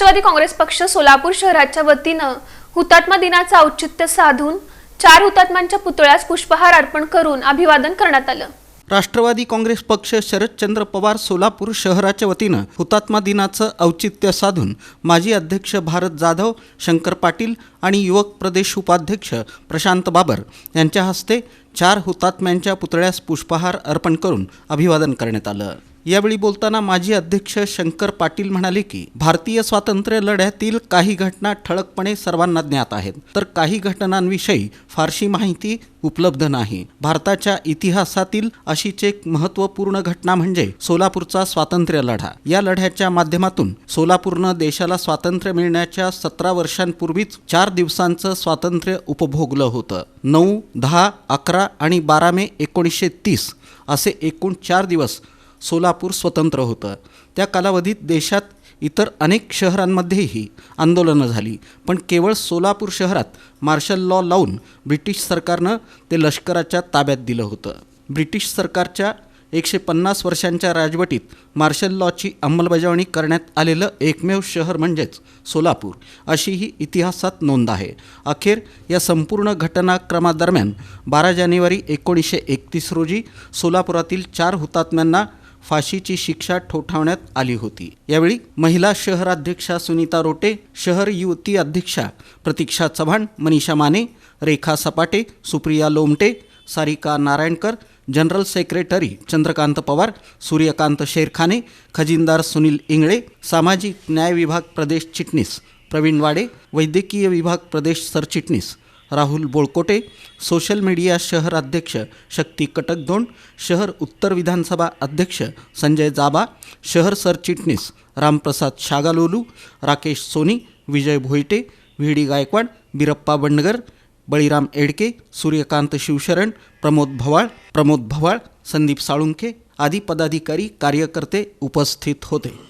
राष्ट्रवादी काँग्रेस पक्ष सोलापूर शहराच्या वतीनं हुतात्मा दिनाचं औचित्य साधून चार हुतात्म्यांच्या पुतळ्यास पुष्पहार अर्पण करून अभिवादन करण्यात आलं. राष्ट्रवादी काँग्रेस पक्ष शरदचंद्र पवार सोलापूर शहराच्या वतीनं हुतात्मा दिनाचं औचित्य साधून माजी अध्यक्ष भारत जाधव शंकर पाटील आणि युवक प्रदेश उपाध्यक्ष प्रशांत बाबर यांच्या हस्ते चार हुतात्म्यांच्या पुतळ्यास पुष्पहार अर्पण करून अभिवादन करण्यात आलं. यावेळी बोलताना माजी अध्यक्ष शंकर पाटील म्हणाले की भारतीय स्वातंत्र्य लढ्यातील काही घटना ठळकपणे सर्वांना ज्ञात आहेत. तर काही घटनांविषयी फारशी माहिती उपलब्ध नाही. भारताच्या इतिहासातील अशीच एक महत्त्वपूर्ण घटना म्हणजे सोलापूरचा स्वातंत्र्य लढा. या लढ्याच्या माध्यमातून सोलापूरनं देशाला स्वातंत्र्य मिळण्याच्या सतरा वर्षांपूर्वीच चार दिवसांचं स्वातंत्र्य उपभोगलं होतं. नऊ दहा अकरा आणि बारा मे एकोणीसशे तीस असे एकूण चार दिवस सोलापूर स्वतंत्र होतं. त्या कालावधीत देशात इतर अनेक शहरांमध्येही आंदोलनं झाली. पण केवळ सोलापूर शहरात मार्शल लॉ लावून ब्रिटिश सरकारनं ते लष्कराच्या ताब्यात दिलं होतं. ब्रिटिश सरकारच्या एकशे पन्नास वर्षांच्या राजवटीत मार्शल लॉची अंमलबजावणी करण्यात आलेलं एकमेव शहर म्हणजेच सोलापूर अशी ही इतिहासात नोंद आहे. अखेर या संपूर्ण घटनाक्रमादरम्यान बारा जानेवारी एकोणीसशे एकतीस रोजी सोलापुरातील चार हुतात्म्यांना फाशीची शिक्षा ठोठावण्यात आली होती. यावेळी महिला शहराध्यक्षा सुनीता रोटे शहर युवती अध्यक्षा प्रतीक्षा चव्हाण मनीषा माने रेखा सपाटे सुप्रिया लोमटे सारिका नारायणकर जनरल सेक्रेटरी चंद्रकांत पवार सूर्यकांत शेरखाने खजिनदार सुनील इंगळे सामाजिक न्याय विभाग प्रदेश चिटणीस प्रवीण वाडे वैद्यकीय विभाग प्रदेश सरचिटणीस राहुल बोळकोटे सोशल मीडिया शहर अध्यक्ष शक्ती कटकदोंड शहर उत्तर विधानसभा अध्यक्ष संजय जाबा शहर सरचिटणीस रामप्रसाद शागालोलू राकेश सोनी विजय भोईटे व्ही डी गायकवाड बिरप्पा बंडगर बळीराम एडके सूर्यकांत शिवशरण प्रमोद भवाळ प्रमोद भवाळ संदीप साळुंखे आदी पदाधिकारी कार्यकर्ते उपस्थित होते.